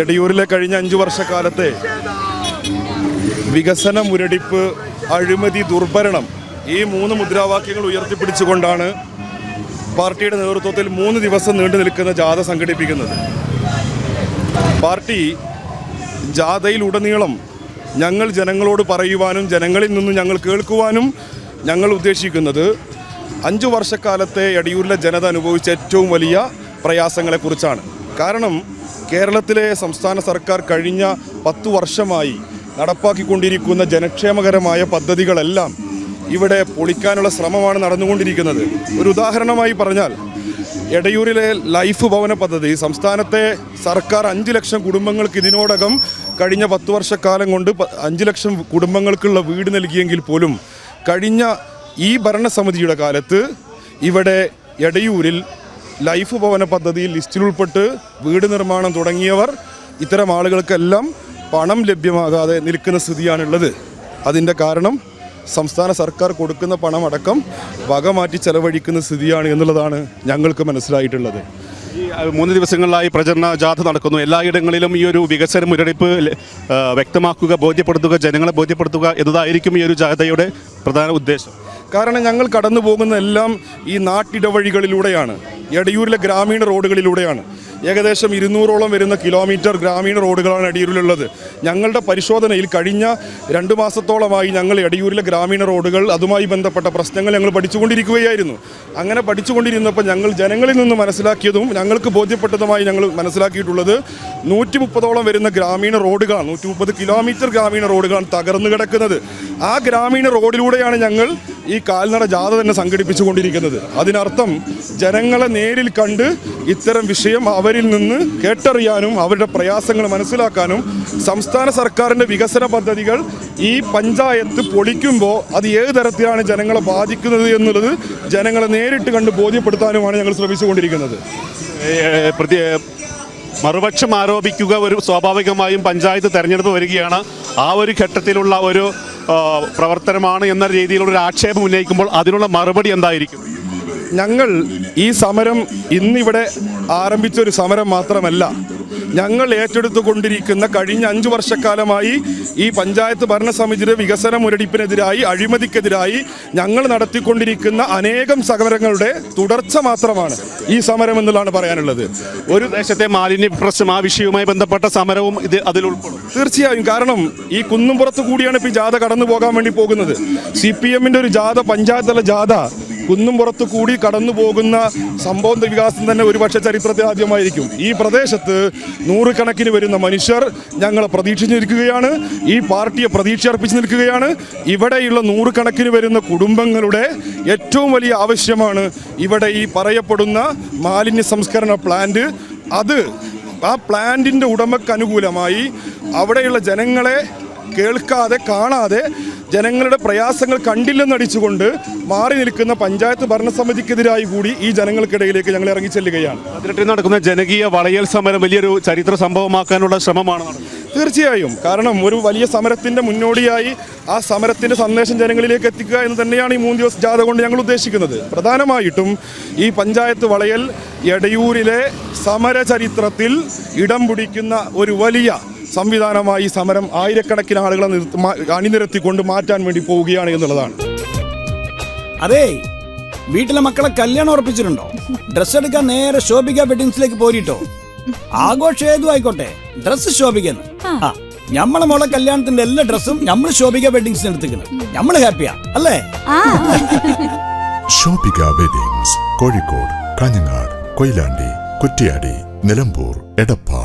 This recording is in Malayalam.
എടയൂരിലെ കഴിഞ്ഞ അഞ്ചു വർഷക്കാലത്തെ വികസന മുരടിപ്പ് അഴിമതി ദുർഭരണം ഈ മൂന്ന് മുദ്രാവാക്യങ്ങൾ ഉയർത്തിപ്പിടിച്ചുകൊണ്ടാണ് പാർട്ടിയുടെ നേതൃത്വത്തിൽ മൂന്ന് ദിവസം നീണ്ടു നിൽക്കുന്ന ജാഥ സംഘടിപ്പിക്കുന്നത്. പാർട്ടി ജാഥയിലുടനീളം ഞങ്ങൾ ജനങ്ങളോട് പറയുവാനും ജനങ്ങളിൽ നിന്ന് ഞങ്ങൾ കേൾക്കുവാനും ഞങ്ങൾ ഉദ്ദേശിക്കുന്നത് അഞ്ചു വർഷക്കാലത്തെ എടിയൂരിലെ ജനത അനുഭവിച്ച ഏറ്റവും വലിയ പ്രയാസങ്ങളെക്കുറിച്ചാണ്. കാരണം കേരളത്തിലെ സംസ്ഥാന സർക്കാർ കഴിഞ്ഞ പത്തു വർഷമായി നടപ്പാക്കിക്കൊണ്ടിരിക്കുന്ന ജനക്ഷേമകരമായ പദ്ധതികളെല്ലാം ഇവിടെ പൊളിക്കാനുള്ള ശ്രമമാണ് നടന്നുകൊണ്ടിരിക്കുന്നത്. ഒരു ഉദാഹരണമായി പറഞ്ഞാൽ എടയൂരിലെ ലൈഫ് ഭവന പദ്ധതി സംസ്ഥാനത്തെ സർക്കാർ അഞ്ച് ലക്ഷം കുടുംബങ്ങൾക്ക് ഇതിനോടകം കഴിഞ്ഞ പത്ത് വർഷക്കാലം കൊണ്ട് അഞ്ച് ലക്ഷം കുടുംബങ്ങൾക്കുള്ള വീട് നൽകിയെങ്കിൽ പോലും കഴിഞ്ഞ ഈ ഭരണസമിതിയുടെ കാലത്ത് ഇവിടെ എടയൂരിൽ ലൈഫ് ഭവന പദ്ധതിയിൽ ലിസ്റ്റിൽ ഉൾപ്പെട്ട് വീട് നിർമ്മാണം തുടങ്ങിയവർ ഇത്തരം ആളുകൾക്കെല്ലാം പണം ലഭ്യമാകാതെ നിൽക്കുന്ന സ്ഥിതിയാണുള്ളത്. അതിന്റെ കാരണം സംസ്ഥാന സർക്കാർ കൊടുക്കുന്ന പണമടക്കം വക മാറ്റി ചെലവഴിക്കുന്ന സ്ഥിതിയാണ് എന്നുള്ളതാണ് ഞങ്ങൾക്ക് മനസ്സിലായിട്ടുള്ളത്. ഈ മൂന്ന് ദിവസങ്ങളിലായി പ്രചരണ ജാഥ നടക്കുന്നു. എല്ലായിടങ്ങളിലും ഈ ഒരു വികസന മുരടിപ്പ് വ്യക്തമാക്കുക ബോധ്യപ്പെടുത്തുക ജനങ്ങളെ ബോധ്യപ്പെടുത്തുക എന്നതായിരിക്കും ഈ ഒരു ജാഥയുടെ പ്രധാന ഉദ്ദേശം. കാരണം ഞങ്ങൾ കടന്നു പോകുന്നതെല്ലാം ഈ നാട്ടിടവഴികളിലൂടെയാണ്. എടയൂരിലെ ഗ്രാമീണ റോഡുകളിലൂടെയാണ്. ഏകദേശം ഇരുന്നൂറോളം വരുന്ന കിലോമീറ്റർ ഗ്രാമീണ റോഡുകളാണ് എടയൂരിലുള്ളത്. ഞങ്ങളുടെ പരിശോധനയിൽ കഴിഞ്ഞ രണ്ട് മാസത്തോളമായി ഞങ്ങൾ എടയൂരിലെ ഗ്രാമീണ റോഡുകൾ അതുമായി ബന്ധപ്പെട്ട പ്രശ്നങ്ങൾ ഞങ്ങൾ പഠിച്ചുകൊണ്ടിരിക്കുകയായിരുന്നു. അങ്ങനെ പഠിച്ചുകൊണ്ടിരുന്നപ്പോൾ ഞങ്ങൾ ജനങ്ങളിൽ നിന്ന് മനസ്സിലാക്കിയതും ഞങ്ങൾക്ക് ബോധ്യപ്പെട്ടതുമായി ഞങ്ങൾ മനസ്സിലാക്കിയിട്ടുള്ളത് നൂറ്റി മുപ്പതോളം വരുന്ന ഗ്രാമീണ റോഡുകളാണ് നൂറ്റി മുപ്പത് കിലോമീറ്റർ ഗ്രാമീണ റോഡുകളാണ് തകർന്നു കിടക്കുന്നത്. ആ ഗ്രാമീണ റോഡിലൂടെയാണ് ഞങ്ങൾ ഈ കാൽനട ജാഥ തന്നെ സംഘടിപ്പിച്ചുകൊണ്ടിരിക്കുന്നത്. അതിനർത്ഥം ജനങ്ങളെ നേരിൽ കണ്ട് ഇത്തരം വിഷയം അവരിൽ നിന്ന് കേട്ടറിയാനും അവരുടെ പ്രയാസങ്ങൾ മനസ്സിലാക്കാനും സംസ്ഥാന സർക്കാരിന്റെ വികസന പദ്ധതികൾ ഈ പഞ്ചായത്ത് പൊളിക്കുമ്പോൾ അത് ഏത് തരത്തിലാണ് ജനങ്ങളെ ബാധിക്കുന്നത് എന്നുള്ളത് ജനങ്ങളെ നേരിട്ട് കണ്ട് ബോധ്യപ്പെടുത്താനുമാണ് ഞങ്ങൾ ശ്രമിച്ചുകൊണ്ടിരിക്കുന്നത്. മറുപക്ഷം ആരോപിക്കുക ഒരു സ്വാഭാവികമായും പഞ്ചായത്ത് തെരഞ്ഞെടുപ്പ് വരികയാണ്. ആ ഒരു ഘട്ടത്തിലുള്ള ഒരു പ്രവർത്തനമാണ് എന്ന രീതിയിലുള്ള ഒരു ആക്ഷേപം ഉന്നയിക്കുമ്പോൾ അതിനുള്ള മറുപടി എന്തായിരിക്കും? ഞങ്ങൾ ഈ സമരം ഇന്നിവിടെ ആരംഭിച്ച ഒരു സമരം മാത്രമല്ല. ഞങ്ങൾ ഏറ്റെടുത്തുകൊണ്ടിരിക്കുന്ന കഴിഞ്ഞ അഞ്ചു വർഷക്കാലമായി ഈ പഞ്ചായത്ത് ഭരണസമിതിയുടെ വികസന മുരടിപ്പിനെതിരായി അഴിമതിക്കെതിരായി ഞങ്ങൾ നടത്തിക്കൊണ്ടിരിക്കുന്ന അനേകം സമരങ്ങളുടെ തുടർച്ച മാത്രമാണ് ഈ സമരം എന്നുള്ളതാണ് പറയാനുള്ളത്. ഒരു ദേശത്തെ മാലിന്യ പ്രശ്നം ആ വിഷയവുമായി ബന്ധപ്പെട്ട സമരവും ഇത് അതിൽ ഉൾപ്പെടും. തീർച്ചയായും. കാരണം ഈ കുന്നുംപുറത്ത് കൂടിയാണ് ഇപ്പോൾ ഈ ജാഥ കടന്നു പോകാൻ വേണ്ടി പോകുന്നത്. സി പി എമ്മിന്റെ ഒരു ജാഥ പഞ്ചായത്തല ജാഥ കുന്നുംപുറത്ത് കൂടി കടന്നു പോകുന്ന സംഭവ വികാസം തന്നെ ഒരുപക്ഷെ ചരിത്രത്തിൽ ആദ്യമായിരിക്കും. ഈ പ്രദേശത്ത് നൂറുകണക്കിന് വരുന്ന മനുഷ്യർ ഞങ്ങളെ പ്രതീക്ഷിച്ചിരിക്കുകയാണ്. ഈ പാർട്ടിയെ പ്രതീക്ഷ അർപ്പിച്ച് നിൽക്കുകയാണ്. ഇവിടെയുള്ള നൂറുകണക്കിന് വരുന്ന കുടുംബങ്ങളുടെ ഏറ്റവും വലിയ ആവശ്യമാണ് ഇവിടെ ഈ പറയപ്പെടുന്ന മാലിന്യ സംസ്കരണ പ്ലാന്റ് അത് ആ പ്ലാന്റിന്റെ ഉടമക്കനുകൂലമായി അവിടെയുള്ള ജനങ്ങളെ കേൾക്കാതെ കാണാതെ ജനങ്ങളുടെ പ്രയാസങ്ങൾ കണ്ടില്ലെന്നടിച്ചുകൊണ്ട് മാറി നിൽക്കുന്ന പഞ്ചായത്ത് ഭരണസമിതിക്കെതിരായി കൂടി ഈ ജനങ്ങൾക്കിടയിലേക്ക് ഞങ്ങൾ ഇറങ്ങി ചെല്ലുകയാണ്. പതിനെട്ടിൽ നടക്കുന്ന ജനകീയ വളയൽ സമരം വലിയൊരു ചരിത്ര സംഭവമാക്കാനുള്ള ശ്രമമാണ്? തീർച്ചയായും. കാരണം ഒരു വലിയ സമരത്തിന്റെ മുന്നോടിയായി ആ സമരത്തിന്റെ സന്ദേശം ജനങ്ങളിലേക്ക് എത്തിക്കുക എന്ന് തന്നെയാണ് ഈ മൂന്ന് ദിവസം ജാഥ കൊണ്ട് ഞങ്ങൾ ഉദ്ദേശിക്കുന്നത്. പ്രധാനമായിട്ടും ഈ പഞ്ചായത്ത് വളയൽ എടയൂരിലെ സമരചരിത്രത്തിൽ ഇടം പിടിക്കുന്ന ഒരു വലിയ സംവിധാനമായി ഈ സമരം ആയിരക്കണക്കിന് ആളുകളെ അണിനിരത്തിക്കൊണ്ട് മാറ്റാൻ വേണ്ടി പോവുകയാണ് എന്നുള്ളതാണ്. അതെ വീട്ടിലെ മക്കളെ കല്യാണം ഉറപ്പിച്ചിട്ടുണ്ടോ? ഡ്രസ് എടുക്കാൻ നേരെ ശോഭിക വെഡിങ്സിലേക്ക് പോരിട്ടോ? ആഘോഷം ഏതു ആയിക്കോട്ടെ ഡ്രസ് ശോഭിക്കുന്നു ആ. ഞമ്മളെ മോളെ കല്യാണത്തിന്റെ എല്ലാ ഡ്രസ്സും നമ്മൾ ശോഭിക വെഡിങ്സിന് എടുത്തിക്കണം നമ്മൾ ഹാപ്പിയാ അല്ലേ? ശോഭിക വെഡിങ്സ് കോഴിക്കോട് കാഞ്ഞങ്ങാട് കൊയിലാണ്ടി കുറ്റിയാടി നിലമ്പൂർ എടപ്പാൾ.